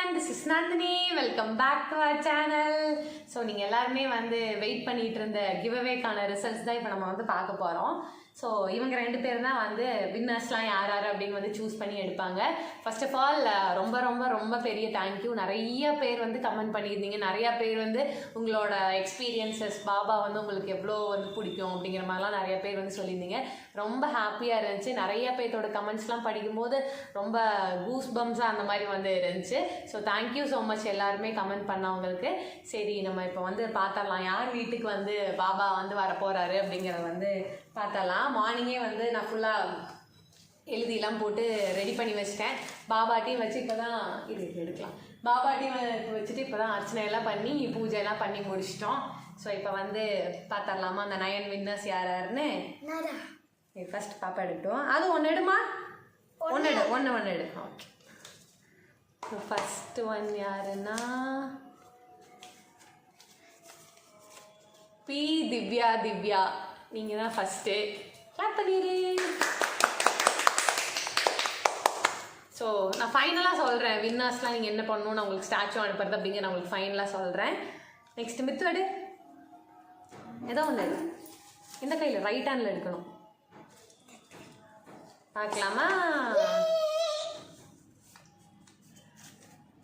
Everyone this is Nandini welcome back to our channel so நீங்கள் எல்லாருமே வந்து wait பண்ணிகிட்டு இருந்த கிவ்அவேக்கான ரிசல்ட்ஸ் தான் இப்போ நம்ம வந்து பார்க்க போகிறோம் ஸோ இவங்க ரெண்டு பேர் தான் வந்து வின்னர்ஸ்லாம் யார் யார் அப்படின்னு வந்து சூஸ் பண்ணி எடுப்பாங்க. ஃபர்ஸ்ட் ஆஃப் ஆல் ரொம்ப ரொம்ப ரொம்ப பெரிய தேங்க்யூ நிறைய பேர் வந்து கமெண்ட் பண்ணியிருந்தீங்க. நிறைய பேர் வந்து உங்களோட எக்ஸ்பீரியன்சஸ் பாபா வந்து உங்களுக்கு எவ்வளோ வந்து பிடிக்கும் அப்படிங்கிற மாதிரிலாம் நிறைய பேர் வந்து சொல்லியிருந்தீங்க. ரொம்ப ஹாப்பியாக இருந்துச்சு. நிறைய பேர்த்தோட கமெண்ட்ஸ்லாம் படிக்கும்போது ரொம்ப கூஸ் பம்ஸாக அந்த மாதிரி வந்து இருந்துச்சு. So thank you so much எல்லாருமே கமெண்ட் பண்ணவங்களுக்கு. சரி நம்ம இப்போ வந்து பார்த்தரலாம் யார் வீட்டுக்கு வந்து பாபா வந்து வரப்போகிறாரு அப்படிங்கிறத வந்து பார்த்தரலாம் மார்னிங்கே வந்து நான் ஃபுல்லாக எழுதிலாம் போட்டு ரெடி பண்ணி வச்சிட்டேன். பாபாட்டையும் வச்சு இப்போ தான் இது எடுக்கலாம். பாபாட்டையும் வச்சுட்டு இப்போ தான் அர்ச்சனை எல்லாம் பண்ணி பூஜையெல்லாம் பண்ணி முடிச்சிட்டோம். ஸோ இப்போ வந்து பார்த்தரலாமா அந்த நயன் வின்னர்ஸ் யார் யாருன்னு? நானா. ஃபர்ஸ்ட் பாப்பா எடுக்கட்டும் அது ஒன்று எடுமா? ஒன்று எடு ஒன்று ஒன்று எடு. ஓகே ஃபர்ஸ்ட் ஒன் யாருன்னா? பி திவ்யா திவ்யா. நீங்கள் தான் ஃபஸ்ட்டு கிளாப் பண்ணிடு ஸோ நான் ஃபைனலாக சொல்கிறேன் வின்னர்ஸ்லாம் நீங்கள் என்ன பண்ணணும்? நான் உங்களுக்கு ஸ்டாச்சு அனுப்புறது அப்படிங்கிற நான் உங்களுக்கு ஃபைனலாக சொல்கிறேன் நெக்ஸ்ட் மித்து ஏதோ ஒன்று இந்த கையில் ரைட் ஹேண்டில் எடுக்கணும். பார்க்கலாமா?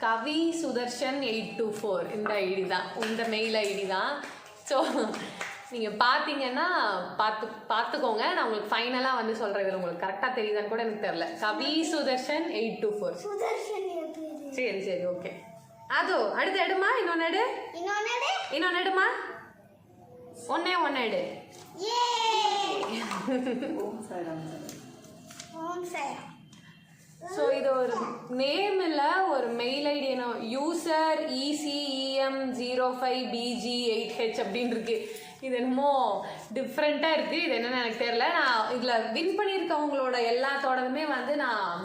Kavi Sudharshan eight two four இந்த ஐடி தான். இந்த மெயில் ஐடி தான். ஸோ நீங்கள் பார்த்தீங்கன்னா பார்த்து பார்த்துக்கோங்க நான் உங்களுக்கு ஃபைனலாக வந்து சொல்கிறேன் இதில் உங்களுக்கு கரெக்டாக தெரியுதான்னு கூட எனக்கு தெரில Kavi Sudharshan eight two four சரி சரி ஓகே அதோ அடுத்து எடுமா? இன்னொன்று எடு. இன்னொன்னு இன்னொன்று எடுமா? ஒன்னே ஒன்று எடு. ஸோ இது ஒரு நேம் இல்லை ஒரு மெயில் ஐடி என்ன? User ECEM zero five PG eight H அப்படின்னு இருக்கு இது என்னமோ டிஃப்ரெண்ட்டாக இருக்குது இது என்னென்னு எனக்கு தெரில நான் இதில் வின் பண்ணியிருக்கவங்களோட எல்லாத்தோடதுமே வந்து நான்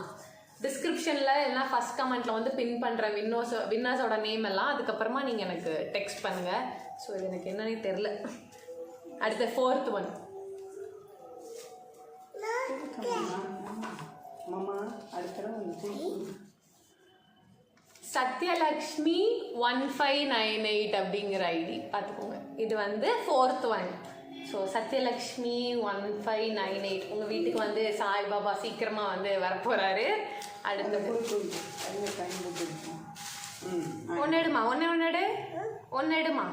டிஸ்கிரிப்ஷனில் இல்லைனா ஃபஸ்ட் கமெண்ட்டில் வந்து பின் பண்ணுற வின்னோஸ் வின்னர்ஸோட நேம் எல்லாம் அதுக்கப்புறமா நீங்கள் எனக்கு டெக்ஸ்ட் பண்ணுங்கள் ஸோ இது எனக்கு என்னன்னே தெரில அடுத்த fourth one Sathyalakshmi one five nine eight அப்படிங்கிற ஐடி பார்த்துக்கோங்க. இது வந்து fourth one so Sathyalakshmi one five nine eight உங்கள் வீட்டுக்கு வந்து சாய்பாபா சீக்கிரமாக வந்து வரப்போகிறாரு அடுத்து ஒன்று எடுமா? ஒன்று ஒன்று எடு. ஒன்று எடுமா?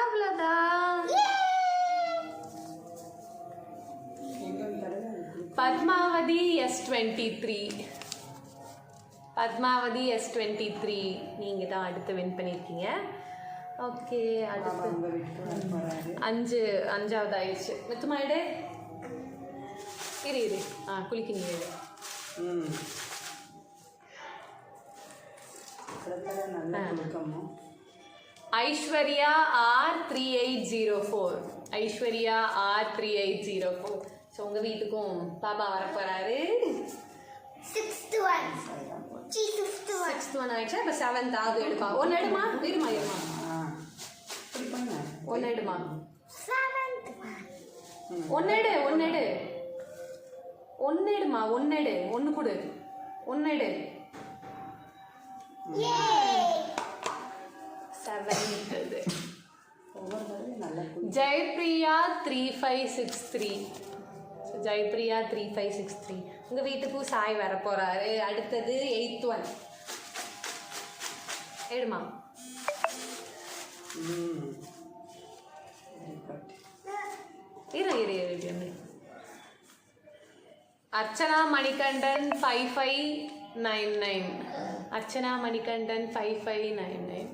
அவ்வளோதான். Padmavathi S twenty three Padmavathi S twenty three நீங்கள் தான் அடுத்து வின் பண்ணியிருக்கீங்க ஓகே அடுத்து அஞ்சு அஞ்சாவது ஆயிடுச்சு. மித்துமா எடு. இரு இரு. ஆ குளிக்க நீ எடு. ம். அடுத்த தடவை நல்லா கொடுக்கணும் Aishwarya R three eight zero four Aishwarya R three eight zero four so உங்கள் வீட்டுக்கும் பாபா வரப்போகிறாரு சிக்ஸ்த் ஒன் சிக்ஸ்த் ஒன் ஆயிடுச்சா. இப்போ செவன்த் ஆகுது. எடுப்பா. ஒன்று எடுமா? இருமா இருமா? ஒன்று எடுமா? ஒன்று எடு ஒன்று எடு. ஒன்று எடுமா? ஒன்று எடு. ஒன்று கொடு. ஒன்று எடு. கொடு Jayapriya three five six three Jayapriya three five six three உங்கள் வீட்டுக்கும் சாய் வர போகிறாரு அடுத்தது எயித் ஒன் எடுமா. இரு இரு இரு Archana Manikandan five five nine nine Archana Manikandan five five nine nine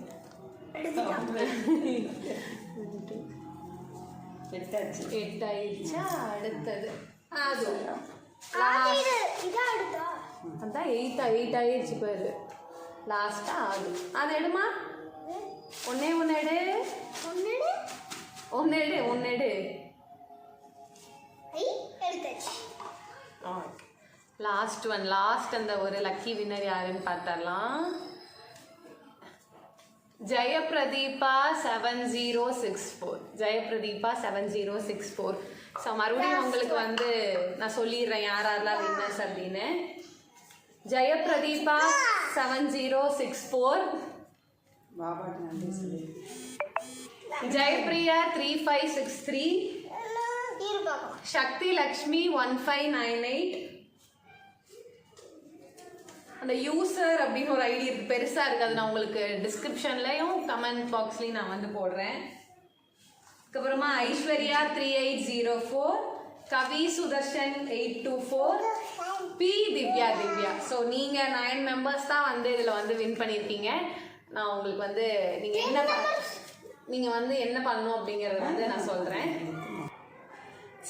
எட்டாச்சு எட்டு ஆயிடுச்சா அடுத்தது. அதான் எயிட் எயிட் ஆயிடுச்சு பேர். லாஸ்ட்டாக ஆகுது. அது எடுமா? ஒன்னே ஒன்று எடு. ஒன்று எடு. ஒன்று லாஸ்ட் ஒன் லாஸ்ட் அந்த ஒரு லக்கி வின்னர் யாருன்னு பார்த்தரலாம் Jayapradeepa seven zero six four Jayapradeepa seven zero six four so மறுபடியும் உங்களுக்கு வந்து நான் சொல்லிடுறேன் யார் யாரெல்லாம் வின்னர்ஸ் அப்படின்னு. Jayapradeepa seven zero six four Jayapriya three five six three Sakthi Lakshmi one five nine eight அந்த யூசர் அப்படின்னு ஒரு ஐடி இருக்கு. பெருசாக இருக்குது அது நான் உங்களுக்கு டிஸ்கிரிப்ஷன்லையும் கமெண்ட் பாக்ஸ்லையும் நான் வந்து போடுறேன். அதுக்கப்புறமா Aishwarya three eight zero four Kavi Sudharshan eight two four B Divya Divya. So நீங்க நைன் மெம்பர்ஸ் தான் வந்து இதுல வந்து வின் பண்ணியிருக்கீங்க. நான் உங்களுக்கு வந்து நீங்க என்ன ப- நீங்க வந்து என்ன பண்ணணும் அப்படிங்கறத வந்து நான் சொல்றேன்.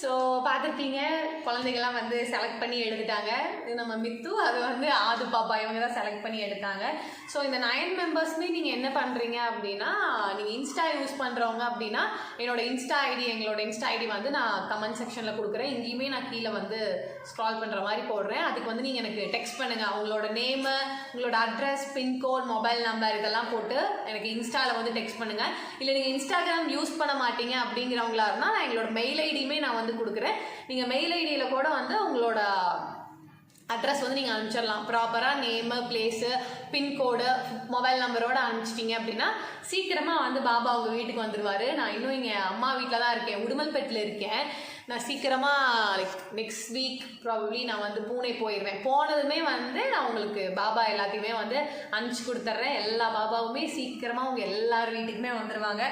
ஸோ பார்த்துருப்பீங்க குழந்தைங்கள்லாம் வந்து செலக்ட் பண்ணி எடுத்துட்டாங்க. இது நம்ம மித்து அது வந்து ஆது பாப்பா இவங்க தான் செலக்ட் பண்ணி எடுத்தாங்க. ஸோ இந்த நயன் மெம்பர்ஸ்மே நீங்கள் என்ன பண்ணுறீங்க அப்படின்னா நீங்கள் இன்ஸ்டா யூஸ் பண்ணுறவங்க அப்படின்னா என்னோடய இன்ஸ்டா ஐடி எங்களோட இன்ஸ்டா ஐடி வந்து நான் கமெண்ட் செக்ஷனில் கொடுக்குறேன். இங்கேயுமே நான் கீழே வந்து ஸ்க்ரால் பண்ணுற மாதிரி போடுறேன். அதுக்கு வந்து நீங்கள் எனக்கு டெக்ஸ்ட் பண்ணுங்கள் உங்களோட நேமு உங்களோட அட்ரஸ் பின்கோட் மொபைல் நம்பர் இதெல்லாம் போட்டு எனக்கு இன்ஸ்டாவில் வந்து டெக்ஸ்ட் பண்ணுங்கள் இல்லை நீங்கள் இன்ஸ்டாகிராம் யூஸ் பண்ண மாட்டீங்க அப்படிங்கிறவங்களா இருந்தால் நான் எங்களோட மெயில் ஐடியுமே நான் வந்து கொடுக்குறேன். நீங்கள் மெயில் ஐடியில் கூட வந்து உங்களோட அட்ரஸ் வந்து நீங்கள் அனுப்பிச்சிடலாம். ப்ராப்பராக நேமு பிளேஸு பின்கோடு மொபைல் நம்பரோட அனுப்பிச்சிட்டிங்க அப்படின்னா சீக்கிரமாக வந்து பாபா உங்கள் வீட்டுக்கு வந்துடுவார் நான் இன்னும் இங்கே அம்மா வீட்டில் தான் இருக்கேன். உடுமல்பேட்டில் இருக்கேன். நான் சீக்கிரமாக லைக் நெக்ஸ்ட் வீக் ப்ராபப்ளி நான் வந்து பூனே போயிடுவேன். போனதுமே வந்து நான் உங்களுக்கு பாபா எல்லாத்தையுமே வந்து அனுப்பிச்சு கொடுத்துட்றேன். எல்லா பாபாவுமே சீக்கிரமாக அவங்க எல்லார் வீட்டுக்குமே வந்துடுவாங்க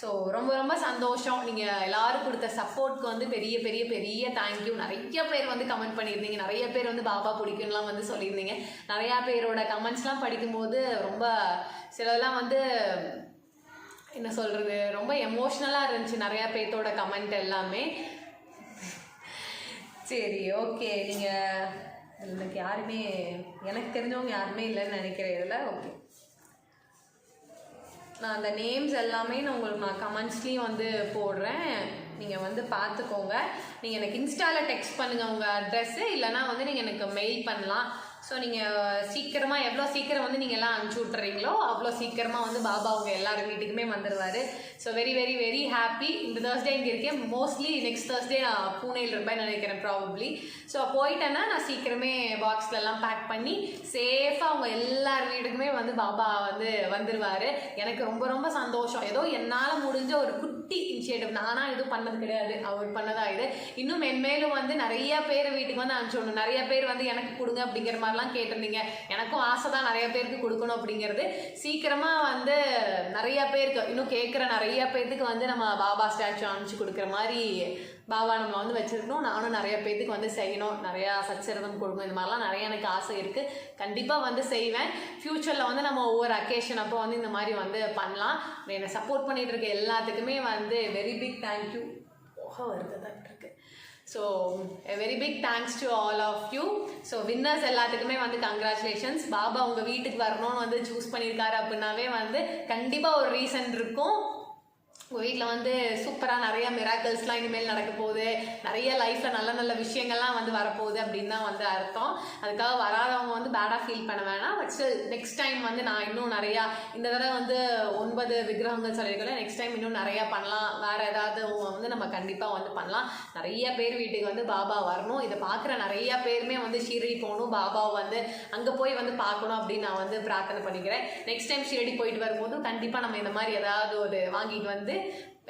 ஸோ ரொம்ப ரொம்ப சந்தோஷம். நீங்கள் எல்லோரும் கொடுத்த சப்போர்ட்க்கு வந்து பெரிய பெரிய பெரிய தேங்க்யூ நிறைய பேர் வந்து கமெண்ட் பண்ணியிருந்தீங்க. நிறைய பேர் வந்து பாபா பிடிக்கும்லாம் வந்து சொல்லியிருந்தீங்க. நிறையா பேரோட கமெண்ட்ஸ்லாம் படிக்கும்போது ரொம்ப சிலதெல்லாம் வந்து என்ன சொல்கிறது ரொம்ப எமோஷ்னலாக இருந்துச்சு. நிறையா பேர்த்தோட கமெண்ட் எல்லாமே. சரி ஓகே நீங்கள் எனக்கு யாருமே எனக்கு தெரிஞ்சவங்க யாருமே இல்லைன்னு நினைக்கிறேன் இதில். ஓகே நான் அந்த நேம்ஸ் எல்லாமே நான் உங்களுக்கு நான் கமெண்ட்ஸ்லேயும் வந்து போடுறேன். நீங்கள் வந்து பார்த்துக்கோங்க நீங்கள் எனக்கு இன்ஸ்டாவில் டெக்ஸ்ட் பண்ணுங்கள் உங்கள் அட்ரெஸ்ஸு இல்லைனா வந்து நீங்கள் எனக்கு மெயில் பண்ணலாம். ஸோ நீங்கள் சீக்கிரமாக எவ்வளோ சீக்கிரம் வந்து நீங்கள் எல்லாம் அனுப்பிச்சி விட்றீங்களோ அவ்வளோ சீக்கிரமாக வந்து பாபா அவங்க எல்லார் வீட்டுக்குமே வந்துடுவார் so very very very happy இந்த தேர்ஸ்டே இங்கே இருக்கேன். மோஸ்ட்லி நெக்ஸ்ட் தேர்ஸ்டே நான் பூனேயில் இருப்பேன் நினைக்கிறேன் ப்ராபப்ளி ஸோ போயிட்டேன்னா நான் சீக்கிரமே பாக்ஸ்ல எல்லாம் பேக் பண்ணி சேஃபாக அவங்க எல்லார் வீட்டுக்குமே வந்து பாபா வந்து வந்துடுவார் எனக்கு ரொம்ப ரொம்ப சந்தோஷம். ஏதோ என்னால் முடிஞ்ச ஒரு குட்டி இனிஷியேட்டிவ் நானா எதுவும் பண்ணது கிடையாது. அவர் பண்ணதா இது. இன்னும் மென்மேலும் வந்து நிறைய பேர் வீட்டுக்கு வந்து அனுப்பிச்சு நிறைய பேர் வந்து எனக்கு கொடுங்க அப்படிங்கிற மாதிரிலாம் கேட்டிருந்தீங்க. எனக்கும் ஆசை தான் நிறைய பேருக்கு கொடுக்கணும் அப்படிங்கிறது. சீக்கிரமா வந்து நிறைய பேருக்கு இன்னும் கேட்குற நிறைய பேர்த்துக்கு வந்து நம்ம பாபா ஸ்டாச்சு அனுப்பிச்சு கொடுக்குற மாதிரி பாபா நம்ம வந்து வச்சுருக்கணும். நானும் நிறைய பேர்த்துக்கு வந்து செய்யணும். நிறையா சச்சரவம் கொடுக்கணும். இந்த மாதிரிலாம் நிறைய எனக்கு ஆசை இருக்குது கண்டிப்பாக வந்து செய்வேன். ஃப்யூச்சரில் வந்து நம்ம ஒவ்வொரு அக்கேஷன் அப்போ வந்து இந்த மாதிரி வந்து பண்ணலாம். என்னை சப்போர்ட் பண்ணிகிட்டு இருக்க எல்லாத்துக்குமே வந்து வெரி பிக் தேங்க்யூ போக வருது இருக்கு so very big thanks to all of you so winners எல்லாத்துக்குமே வந்து கங்க்ராச்சுலேஷன்ஸ் பாபா உங்கள் வீட்டுக்கு வரணும்னு வந்து சூஸ் பண்ணியிருக்காரு அப்படின்னாவே வந்து கண்டிப்பாக ஒரு ரீசன் இருக்கும். உங்கள் வீட்டில் வந்து சூப்பராக நிறைய மிராக்கல்ஸ்லாம் இனிமேல் நடக்க போகுது. நிறைய லைஃப்பில் நல்ல நல்ல விஷயங்கள்லாம் வந்து வரப்போகுது அப்படின்னு தான் வந்து அர்த்தம். அதுக்காக வராதவங்க வந்து பேடாக ஃபீல் பண்ண வேணாம். பட் ஸ்டில் நெக்ஸ்ட் டைம் வந்து நான் இன்னும் நிறையா இந்த தடவை வந்து ஒன்பது விக்கிரகங்கள் சொல்லியிருக்கல நெக்ஸ்ட் டைம் இன்னும் நிறையா பண்ணலாம். வேறு ஏதாவது வந்து நம்ம கண்டிப்பாக வந்து பண்ணலாம். நிறைய பேர் வீட்டுக்கு வந்து பாபா வரணும். இதை பார்க்குற நிறைய பேருமே வந்து ஷீரடி போகணும். பாபாவை வந்து அங்கே போய் வந்து பார்க்கணும் அப்படின்னு நான் வந்து பிரார்த்தனை பண்ணிக்கிறேன். நெக்ஸ்ட் டைம் ஷீரடி போயிட்டு வரும்போது கண்டிப்பாக நம்ம இந்த மாதிரி ஏதாவது ஒரு வாங்கிட்டு வந்து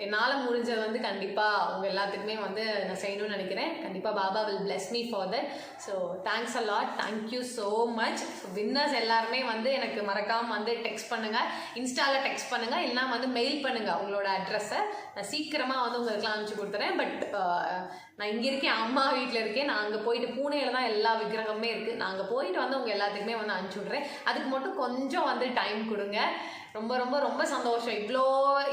என்னால் முடிஞ்சது வந்து கண்டிப்பாக அவங்க எல்லாத்துக்குமே வந்து நான் செய்யணும்னு நினைக்கிறேன். கண்டிப்பாக Baba will bless me for that so thanks a lot thank you so much so winners எல்லாருமே வந்து எனக்கு மறக்காமல் வந்து டெக்ஸ்ட் பண்ணுங்கள் இன்ஸ்டாவில் டெக்ஸ்ட் பண்ணுங்கள் இல்லைனா வந்து மெயில் பண்ணுங்கள் உங்களோட அட்ரஸை நான் சீக்கிரமாக வந்து உங்களுக்குலாம் அனுப்பிச்சி கொடுத்துறேன். பட் uh, நான் இங்கே இருக்கேன் அம்மா வீட்டில் இருக்கேன். நான் அங்கே போயிட்டு பூனேல தான் எல்லா விக்கிரகமே இருக்குது நான் அங்கே போயிட்டு வந்து உங்கள் எல்லாத்துக்குமே வந்து அனுப்பிச்சி விட்றேன் அதுக்கு மட்டும் கொஞ்சம் வந்து டைம் கொடுங்க. ரொம்ப ரொம்ப ரொம்ப சந்தோஷம். இவ்வளோ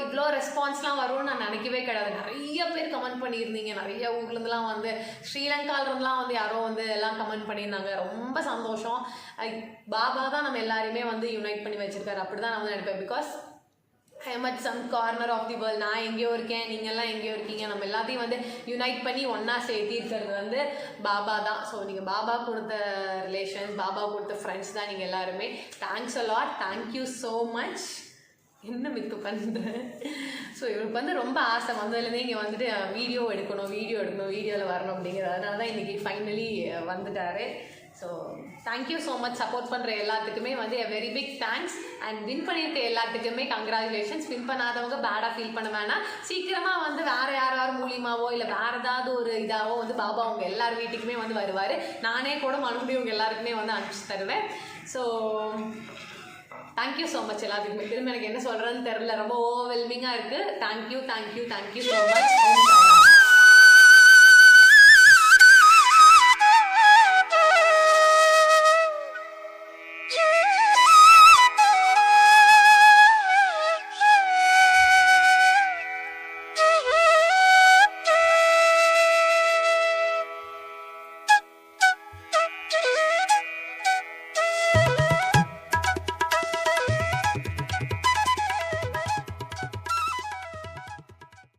இவ்வளோ ரெஸ்பான்ஸ்லாம் வரும்னு நான் நினைக்கவே கிடையாது. நிறைய பேர் கமெண்ட் பண்ணியிருந்தீங்க. நிறைய ஊர்லேருந்துலாம் வந்து ஸ்ரீலங்காலருந்துலாம் வந்து யாரோ வந்து எல்லாம் கமெண்ட் பண்ணியிருந்தாங்க. ரொம்ப சந்தோஷம். பாபா தான் நம்ம எல்லாரையுமே வந்து யுனைட் பண்ணி வச்சிருக்காரு. அப்படி தான் நான் வந்து நினைப்பேன். Because I some corner of the world நான் எங்கேயோ இருக்கேன். நீங்கள்லாம் எங்கேயோ இருக்கீங்க. நம்ம எல்லாத்தையும் வந்து யுனைட் பண்ணி ஒன்றா சேர்த்திருக்கிறது வந்து பாபா தான். ஸோ நீங்கள் பாபா கொடுத்த ரிலேஷன்ஸ் பாபா கொடுத்த ஃப்ரெண்ட்ஸ் தான் நீங்கள் எல்லாருமே. Thanks a lot thank you so much என்ன மித்து பண்ணுறேன் ஸோ இவருக்கு வந்து ரொம்ப ஆசை. வந்ததுலேருந்தே இங்கே வந்துட்டு வீடியோ எடுக்கணும் வீடியோ எடுக்கணும் வீடியோவில் வரணும் அப்படிங்கிறது அதனால தான் இன்றைக்கி ஃபைனலி வந்துட்டாரு. So thank you so much support பண்ணுற எல்லாத்துக்குமே வந்து a very big thanks and win பண்ணியிருக்க எல்லாத்துக்குமே கங்க்ராச்சுலேஷன்ஸ் வின் பண்ணாதவங்க பேடாக ஃபீல் பண்ண வேணாம். சீக்கிரமாக வந்து வேறு யார் யார் மூலியமாவோ இல்லை வேற ஏதாவது ஒரு இதாகவோ வந்து பாபா அவங்க எல்லார் வீட்டுக்குமே வந்து வருவார். நானே கூட மறுபடியும் உங்கள் எல்லாருக்குமே வந்து அனுப்பிச்சு தருவேன். ஸோ தேங்க்யூ ஸோ மச் எல்லாத்துக்குமே. திரும்ப எனக்கு என்ன சொல்கிறேன்னு தெரில ரொம்ப ஓவர்வெல்மிங்காக இருக்குது thank you thank you thank you so much